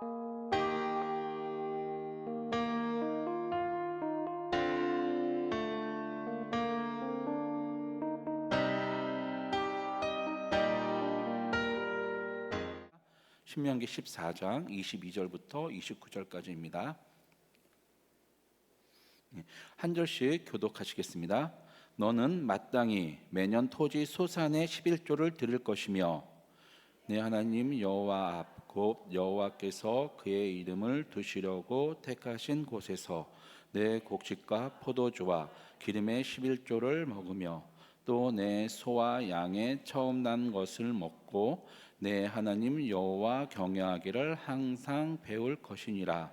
신명기 14장 22절부터 29절까지입니다. 예, 한 절씩 교독하시겠습니다. 너는 마땅히 매년 토지 소산의 11조를 드릴 것이며 내 하나님 여호와 앞 곧 여호와께서 그의 이름을 두시려고 택하신 곳에서 내 곡식과 포도주와 기름의 11조를 먹으며 또 내 소와 양의 처음 난 것을 먹고 내 하나님 여호와 경외하기를 항상 배울 것이니라.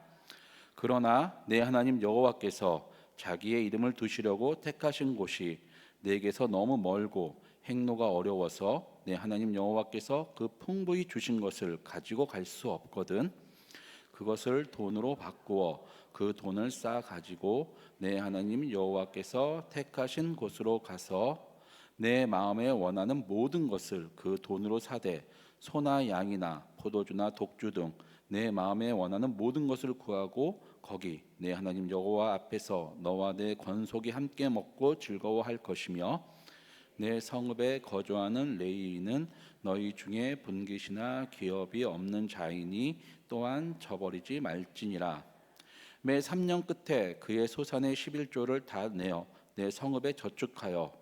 그러나 내 하나님 여호와께서 자기의 이름을 두시려고 택하신 곳이 내게서 너무 멀고 행로가 어려워서 내 하나님 여호와께서 그 풍부히 주신 것을 가지고 갈 수 없거든. 그것을 돈으로 바꾸어 그 돈을 쌓아 가지고 내 하나님 여호와께서 택하신 곳으로 가서 내 마음에 원하는 모든 것을 그 돈으로 사되 소나 양이나 포도주나 독주 등 내 마음에 원하는 모든 것을 구하고 거기 내 하나님 여호와 앞에서 너와 내 권속이 함께 먹고 즐거워할 것이며 내 성읍에 거주하는 레이인은 너희 중에 분깃이나 기업이 없는 자이니 또한 저버리지 말지니라 매 3년 끝에 그의 소산의 11조를 다 내어 내 성읍에 저축하여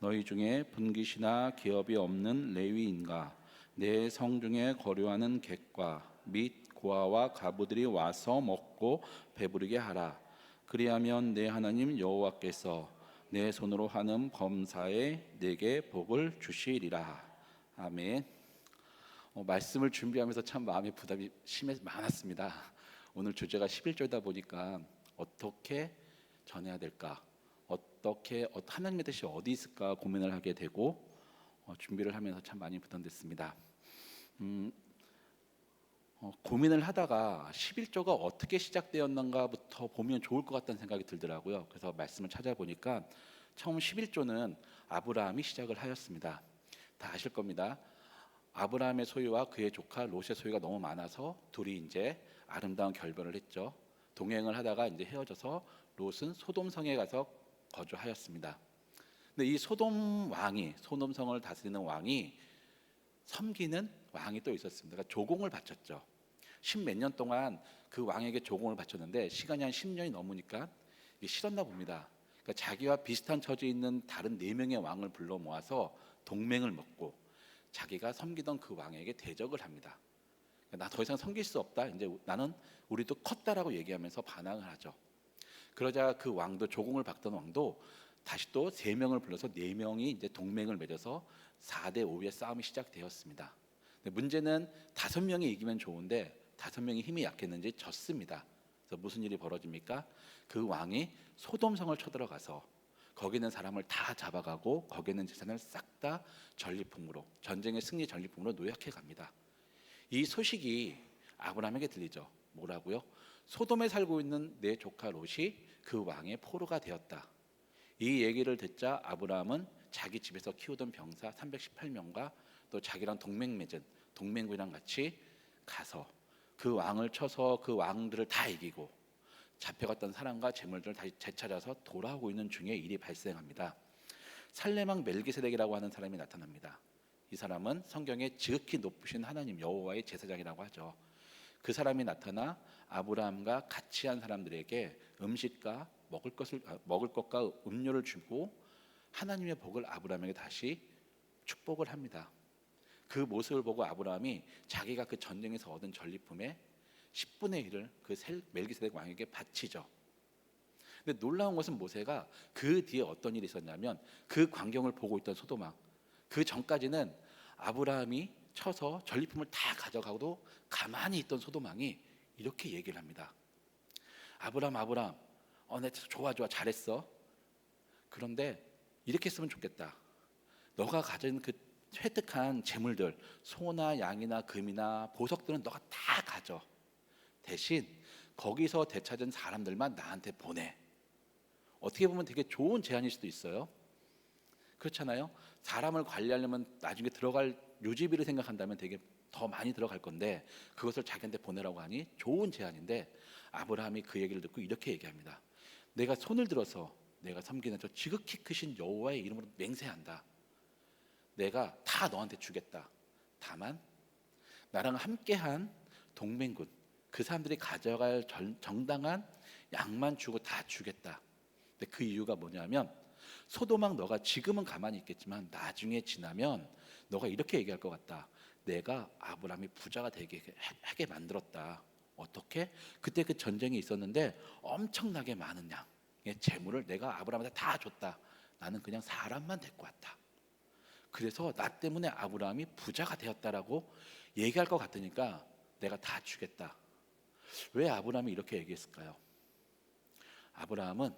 너희 중에 분깃이나 기업이 없는 레위인과 내 성 중에 거류하는 객과 및 고아와 가부들이 와서 먹고 배부르게 하라. 그리하면 내 하나님 여호와께서 내 손으로 하는 범사에 내게 복을 주시리라. 아멘. 어, 말씀을 준비하면서 참 마음의 부담이 심해 많았습니다. 오늘 주제가 11조다 보니까 어떻게 전해야 될까? 어떻게 어, 하나님의 뜻이 어디 있을까 고민을 하게 되고 어, 준비를 하면서 참 많이 부담됐습니다. 음, 어, 고민을 하다가 11조가 어떻게 시작되었는가부터 보면 좋을 것 같다는 생각이 들더라고요. 그래서 말씀을 찾아보니까 처음 11조는 아브라함이 시작을 하였습니다. 다 아실 겁니다. 아브라함의 소유와 그의 조카 롯의 소유가 너무 많아서 둘이 이제 아름다운 결별을 했죠. 동행을 하다가 이제 헤어져서 롯은 소돔성에 가서 거주하였습니다. 근데 이 소돔 왕이 소돔성을 다스리는 왕이 섬기는 왕이 또 있었습니다. 그러니까 조공을 바쳤죠. 십몇 년 동안 그 왕에게 조공을 바쳤는데 시간이 한 10년이 넘으니까 이게 싫었나 봅니다. 그러니까 자기와 비슷한 처지에 있는 다른 네 명의 왕을 불러 모아서 동맹을 맺고 자기가 섬기던 그 왕에게 대적을 합니다. 그러니까 나더 이상 섬길 수 없다. 이제 나는 우리도 컸다라고 얘기하면서 반항을 하죠. 그러자 그 왕도 조공을 받던 왕도 다시 또 세 명을 불러서 네 명이 이제 동맹을 맺어서 4대 5의 싸움이 시작되었습니다. 문제는 다섯 명이 이기면 좋은데 다섯 명이 힘이 약했는지 졌습니다. 그래서 무슨 일이 벌어집니까? 그 왕이 소돔성을 쳐들어가서 거기 있는 사람을 다 잡아가고 거기 있는 재산을 싹 다 전리품으로 전쟁의 승리 전리품으로 노약해 갑니다. 이 소식이 아브라함에게 들리죠. 뭐라고요? 소돔에 살고 있는 내 조카 롯이 그 왕의 포로가 되었다. 이 얘기를 듣자 아브라함은 자기 집에서 키우던 병사 318명과 또 자기랑 동맹 맺은 동맹군이랑 같이 가서 그 왕을 쳐서 그 왕들을 다 이기고 잡혀갔던 사람과 재물들을 다시 되찾아서 돌아오고 있는 중에 일이 발생합니다. 살레망 멜기세덱이라고 하는 사람이 나타납니다. 이 사람은 성경에 지극히 높으신 하나님 여호와의 제사장이라고 하죠. 그 사람이 나타나 아브라함과 같이 한 사람들에게 음식과 먹을 것을 아, 먹을 것과 음료를 주고 하나님의 복을 아브라함에게 다시 축복을 합니다. 그 모습을 보고 아브라함이 자기가 그 전쟁에서 얻은 전리품의 10분의 1을 그 멜기세덱 왕에게 바치죠. 근데 놀라운 것은 모세가 그 뒤에 어떤 일이 있었냐면 그 광경을 보고 있던 소도망 그 전까지는 아브라함이 쳐서 전리품을 다 가져가도 가만히 있던 소도망이 이렇게 얘기를 합니다. 아브라함 아브라함 어, 내 좋아 좋아 잘했어. 그런데 이렇게 했으면 좋겠다. 너가 가진 그 획득한 재물들 소나 양이나 금이나 보석들은 너가 다 가져. 대신 거기서 되찾은 사람들만 나한테 보내. 어떻게 보면 되게 좋은 제안일 수도 있어요. 그렇잖아요. 사람을 관리하려면 나중에 들어갈 요지비를 생각한다면 되게 더 많이 들어갈 건데 그것을 자기한테 보내라고 하니 좋은 제안인데 아브라함이 그 얘기를 듣고 이렇게 얘기합니다. 내가 손을 들어서 내가 섬기는 저 지극히 크신 여호와의 이름으로 맹세한다. 내가 다 너한테 주겠다. 다만 나랑 함께한 동맹군 그 사람들이 가져갈 전- 정당한 양만 주고 다 주겠다. 근데 그 이유가 뭐냐면 소도막 너가 지금은 가만히 있겠지만 나중에 지나면 너가 이렇게 얘기할 것 같다. 내가 아브라함이 부자가 되게 하게 만들었다. 어떻게? 그때 그 전쟁이 있었는데 엄청나게 많은 양의 재물을 내가 아브라함한테 다 줬다. 나는 그냥 사람만 데리고 왔다. 그래서 나 때문에 아브라함이 부자가 되었다라고 얘기할 것 같으니까 내가 다 주겠다. 왜 아브라함이 이렇게 얘기했을까요? 아브라함은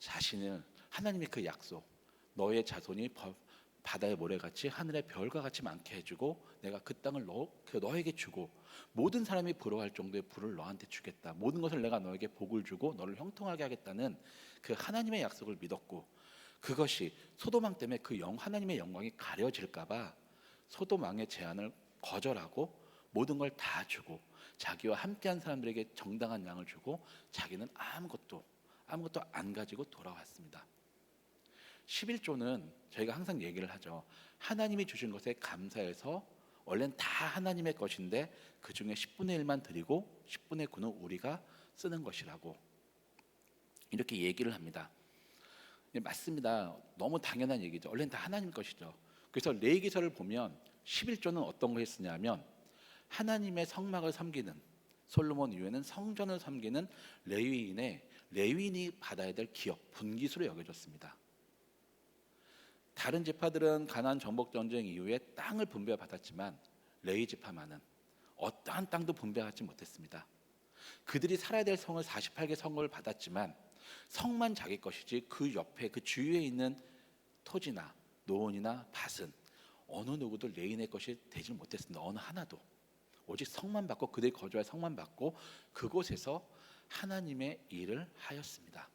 자신을 하나님의 그 약속, 너의 자손이 버- 바다의 모래같이 하늘의 별과 같이 많게 해주고 내가 그 땅을 너, 그 너에게 주고 모든 사람이 부러워할 정도의 부를 너한테 주겠다. 모든 것을 내가 너에게 복을 주고 너를 형통하게 하겠다는 그 하나님의 약속을 믿었고 그것이 소도망 때문에 그 영 하나님의 영광이 가려질까봐 소도망의 제안을 거절하고 모든 걸 다 주고 자기와 함께한 사람들에게 정당한 양을 주고 자기는 아무것도 아무것도 안 가지고 돌아왔습니다. 11조는 저희가 항상 얘기를 하죠. 하나님이 주신 것에 감사해서 원래는 다 하나님의 것인데 그 중에 10분의 1만 드리고 10분의 9는 우리가 쓰는 것이라고 이렇게 얘기를 합니다. 예, 맞습니다. 너무 당연한 얘기죠. 원래는 다 하나님 것이죠. 그래서 레이기서를 보면 11조는 어떤 거 했으냐면 하나님의 성막을 섬기는 솔로몬 이후에는 성전을 섬기는 레위인의 레위인이 받아야 될 기업 분기수로 여겨졌습니다. 다른 지파들은 가나안 정복 전쟁 이후에 땅을 분배 받았지만 레위 지파만은 어떠한 땅도 분배하지 못했습니다. 그들이 살아야 될 성을 48개 성을 받았지만 성만 자기 것이지 그 옆에 그 주위에 있는 토지나 노원이나 밭은 어느 누구도 레인의 것이 되지 못했습니다. 어느 하나도 오직 성만 받고 그들이 거주할 성만 받고 그곳에서 하나님의 일을 하였습니다.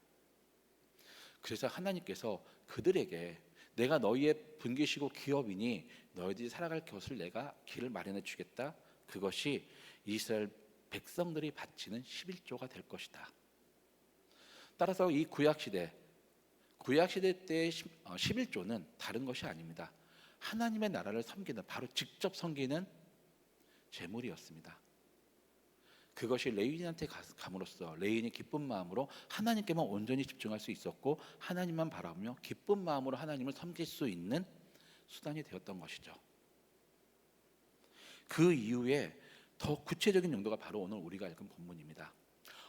그래서 하나님께서 그들에게 내가 너희의 분기시고 기업이니 너희들이 살아갈 것을 내가 길을 마련해 주겠다. 그것이 이스라엘 백성들이 바치는 11조가 될 것이다. 따라서 이 구약 시대 구약 시대 때의 11조는 다른 것이 아닙니다. 하나님의 나라를 섬기는 바로 직접 섬기는 제물이었습니다. 그것이 레인한테 감으로써 레인이 기쁜 마음으로 하나님께만 온전히 집중할 수 있었고 하나님만 바라보며 기쁜 마음으로 하나님을 섬길 수 있는 수단이 되었던 것이죠. 그 이후에 더 구체적인 용도가 바로 오늘 우리가 읽은 본문입니다.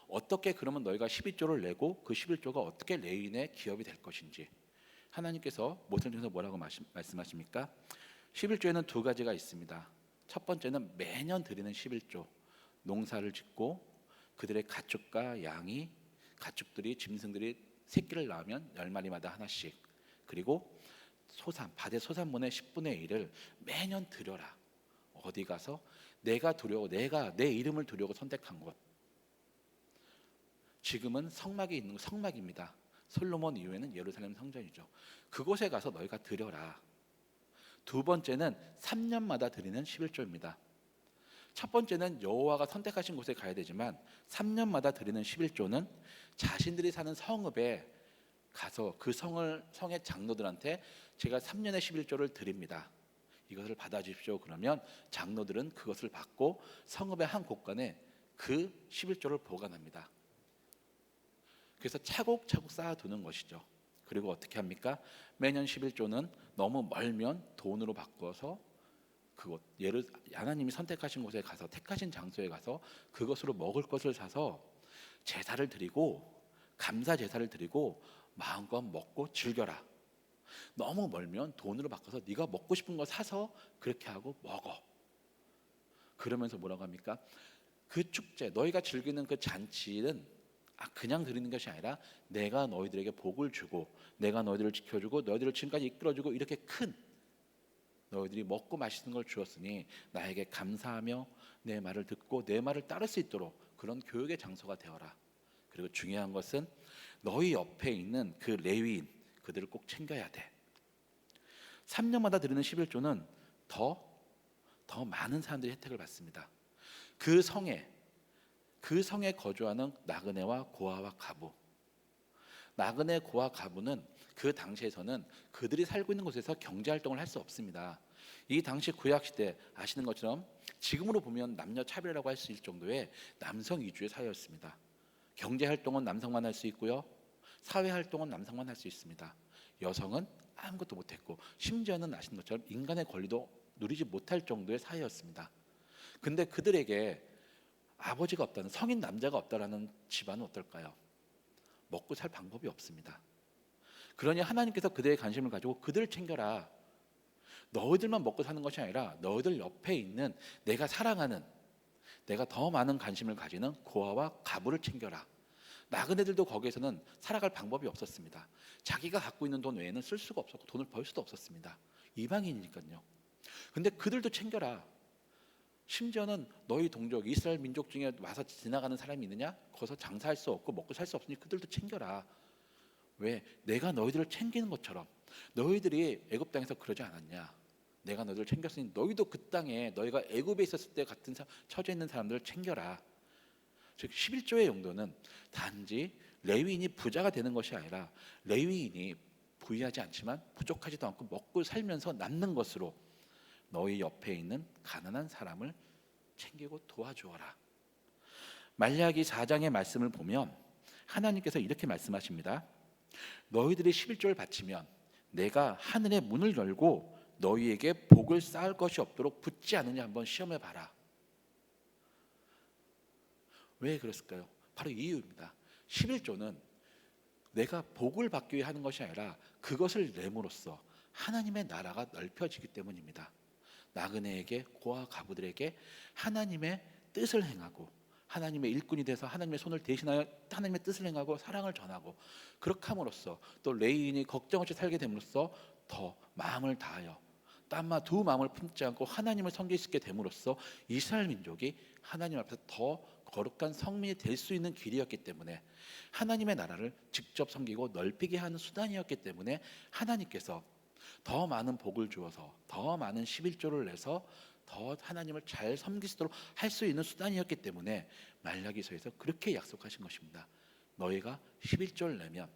어떻게 그러면 너희가 12조를 내고 그 11조가 어떻게 레인의 기업이 될 것인지. 하나님께서 모세를 통해서 뭐라고 말씀하십니까? 11조에는 두 가지가 있습니다. 첫 번째는 매년 드리는 11조. 농사를 짓고 그들의 가축과 양이 가축들이 짐승들이 새끼를 낳으면 열 마리마다 하나씩. 그리고 소산 밭의 소산문의 10분의 1을 매년 드려라. 어디 가서 내가 두려고 내가 내 이름을 두려고 선택한 곳 지금은 성막이 있는 성막입니다 솔로몬 이후에는 예루살렘 성전이죠 그곳에 가서 너희가 드려라 두 번째는 3년마다 드리는 11조입니다 첫 번째는 여호와가 선택하신 곳에 가야 되지만 3년마다 드리는 11조는 자신들이 사는 성읍에 가서 그 성을 성의 장로들한테 제가 3년의 11조를 드립니다. 이것을 받아 주십시오. 그러면 장로들은 그것을 받고 성읍의 한 곳간에 그 11조를 보관합니다. 그래서 차곡차곡 쌓아두는 것이죠. 그리고 어떻게 합니까? 매년 11조는 너무 멀면 돈으로 바꿔서 그곳 예를 하나님이 선택하신 곳에 가서 택하신 장소에 가서 그것으로 먹을 것을 사서 제사를 드리고 감사 제사를 드리고 마음껏 먹고 즐겨라. 너무 멀면 돈으로 바꿔서 네가 먹고 싶은 거 사서 그렇게 하고 먹어. 그러면서 뭐라고 합니까? 그 축제 너희가 즐기는 그 잔치는 아, 그냥 드리는 것이 아니라 내가 너희들에게 복을 주고 내가 너희들을 지켜주고 너희들을 지금까지 이끌어주고 이렇게 큰 너희들이 먹고 마시는 걸 주었으니 나에게 감사하며 내 말을 듣고 내 말을 따를 수 있도록 그런 교육의 장소가 되어라. 그리고 중요한 것은 너희 옆에 있는 그 레위인 그들을 꼭 챙겨야 돼. 3년마다 드리는 11조는 더 더 많은 사람들이 혜택을 받습니다. 그 성에 그 성에 거주하는 나그네와 고아와 가부. 나그네 고아 가부는 그 당시에서는 그들이 살고 있는 곳에서 경제 활동을 할 수 없습니다. 이 당시 구약 시대 아시는 것처럼 지금으로 보면 남녀 차별이라고 할 수 있을 정도의 남성 위주의 사회였습니다. 경제 활동은 남성만 할 수 있고요. 사회 활동은 남성만 할 수 있습니다. 여성은 아무것도 못했고 심지어는 아시는 것처럼 인간의 권리도 누리지 못할 정도의 사회였습니다. 근데 그들에게 아버지가 없다는 성인 남자가 없다라는 집안은 어떨까요? 먹고 살 방법이 없습니다. 그러니 하나님께서 그들의 관심을 가지고 그들을 챙겨라. 너희들만 먹고 사는 것이 아니라 너희들 옆에 있는 내가 사랑하는 내가 더 많은 관심을 가지는 고아와 가부를 챙겨라. 나그네들도 거기에서는 살아갈 방법이 없었습니다. 자기가 갖고 있는 돈 외에는 쓸 수가 없었고 돈을 벌 수도 없었습니다. 이방인이니까요. 근데 그들도 챙겨라. 심지어는 너희 동족 이스라엘 민족 중에 와서 지나가는 사람이 있느냐? 거기서 장사할 수 없고 먹고 살 수 없으니 그들도 챙겨라. 왜? 내가 너희들을 챙기는 것처럼 너희들이 애굽 땅에서 그러지 않았냐? 내가 너희들을 챙겼으니 너희도 그 땅에 너희가 애굽에 있었을 때 같은 사- 처지에 있는 사람들을 챙겨라. 즉 11조의 용도는 단지 레위인이 부자가 되는 것이 아니라 레위인이 부유하지 않지만 부족하지도 않고 먹고 살면서 남는 것으로 너희 옆에 있는 가난한 사람을 챙기고 도와주어라. 말라기 4장의 말씀을 보면 하나님께서 이렇게 말씀하십니다. 너희들이 11조를 바치면 내가 하늘의 문을 열고 너희에게 복을 쌓을 것이 없도록 붙지 않느냐 한번 시험해 봐라. 왜 그랬을까요? 바로 이 이유입니다. 11조는 내가 복을 받기 위해 하는 것이 아니라 그것을 내므로써 하나님의 나라가 넓혀지기 때문입니다. 나그네에게 고아 가부들에게 하나님의 뜻을 행하고 하나님의 일꾼이 돼서 하나님의 손을 대신하여 하나님의 뜻을 행하고 사랑을 전하고 그렇게 함으로써 또 레이인이 걱정 없이 살게 됨으로써 더 마음을 다하여 땀마 두 마음을 품지 않고 하나님을 섬길 수 있게 됨으로써 이스라엘 민족이 하나님 앞에서 더 거룩한 성민이 될 수 있는 길이었기 때문에 하나님의 나라를 직접 섬기고 넓히게 하는 수단이었기 때문에 하나님께서 더 많은 복을 주어서 더 많은 11조를 내서 더 하나님을 잘 있도록 할 수 있는 수단이었기 때문에 말라기서에서 그렇게 약속하신 것입니다. 너희가 11조를 내면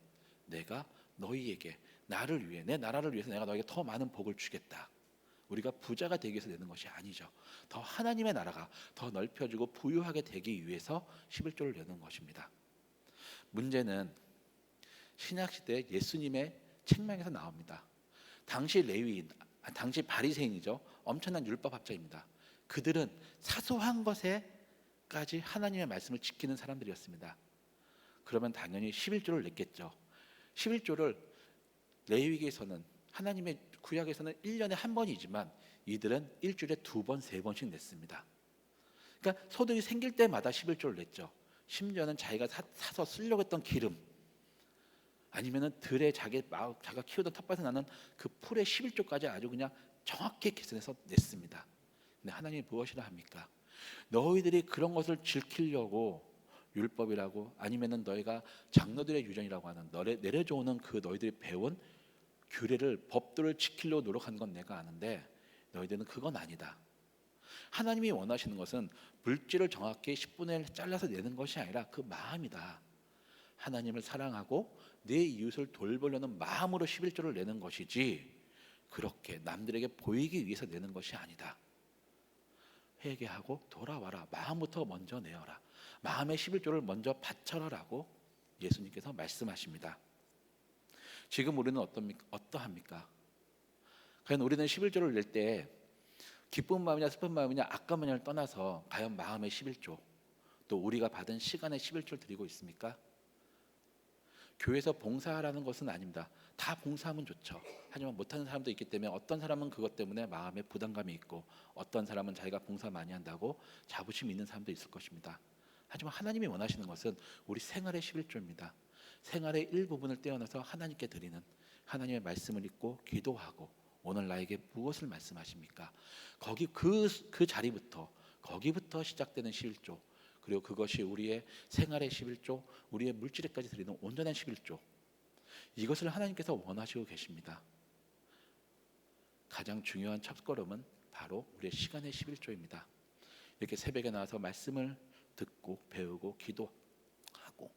내가 너희에게 나를 위해 내 나라를 위해서 내가 너에게 더 많은 복을 주겠다. 우리가 부자가 되기 위해서 내는 것이 아니죠. 더 하나님의 나라가 더 넓혀지고 부유하게 되기 위해서 11조를 내는 것입니다. 문제는 신약 시대 예수님의 책망에서 나옵니다. 당시 레위인, 아, 당시 바리새인이죠. 엄청난 율법 학자입니다. 그들은 사소한 것에까지 하나님의 말씀을 지키는 사람들이었습니다. 그러면 당연히 11조를 냈겠죠. 11조를 레위기에서는 하나님의 구약에서는 1년에 한 번이지만 이들은 일주일에 두 번, 세 번씩 냈습니다. 그러니까 소득이 생길 때마다 11조를 냈죠. 심지어는 자기가 사, 서 쓰려고 했던 기름 아니면은 들에 자기 마- 자기가 키우던 텃밭에 나는 그 풀의 11조까지 아주 그냥 정확히 계산해서 냈습니다. 근데 하나님이 무엇이라 합니까? 너희들이 그런 것을 지키려고 율법이라고 아니면은 너희가 장로들의 유전이라고 하는 너래 내려져 오는 그 너희들이 배운 규례를 법도를 지키려고 노력하는 건 내가 아는데 너희들은 그건 아니다. 하나님이 원하시는 것은 물질을 정확히 10분의 1 잘라서 내는 것이 아니라 그 마음이다. 하나님을 사랑하고 내 이웃을 돌보려는 마음으로 11조를 내는 것이지 그렇게 남들에게 보이기 위해서 내는 것이 아니다. 회개하고 돌아와라. 마음부터 먼저 내어라. 마음의 11조를 먼저 바쳐라라고 예수님께서 말씀하십니다. 지금 우리는 어떻습니까? 어떠합니까? 과연 우리는 11조를 낼 때 기쁜 마음이냐 슬픈 마음이냐 아까운 마음을 떠나서 과연 마음의 11조 또 우리가 받은 시간의 11조를 드리고 있습니까? 교회에서 봉사하라는 것은 아닙니다. 다 봉사하면 좋죠. 하지만 못하는 사람도 있기 때문에 어떤 사람은 그것 때문에 마음에 부담감이 있고 어떤 사람은 자기가 봉사 많이 한다고 자부심 있는 사람도 있을 것입니다. 하지만 하나님이 원하시는 것은 우리 생활의 11조입니다. 생활의 일부분을 떼어내서 하나님께 드리는 하나님의 말씀을 읽고 기도하고 오늘 나에게 무엇을 말씀하십니까? 거기 그, 그 자리부터 거기부터 시작되는 11조 그리고 그것이 우리의 생활의 11조 우리의 물질에까지 드리는 온전한 11조 이것을 하나님께서 원하시고 계십니다. 가장 중요한 첫걸음은 바로 우리의 시간의 11조입니다. 이렇게 새벽에 나와서 말씀을 듣고 배우고 기도하고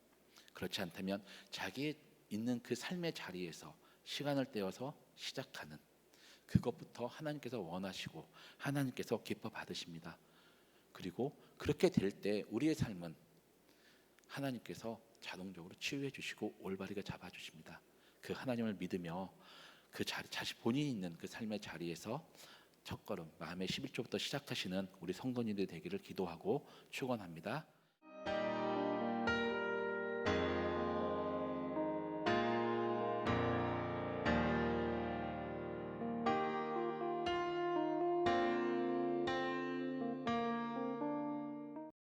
그렇지 않다면 자기 있는 그 삶의 자리에서 시간을 떼어서 시작하는 그것부터 하나님께서 원하시고 하나님께서 기뻐 받으십니다. 그리고 그렇게 될 때 우리의 삶은 하나님께서 자동적으로 치유해 주시고 올바르게 잡아 주십니다. 그 하나님을 믿으며 그 자리 자신 본인이 있는 그 삶의 자리에서 첫걸음 마음의 11조부터 시작하시는 우리 성도님들 되기를 기도하고 축원합니다.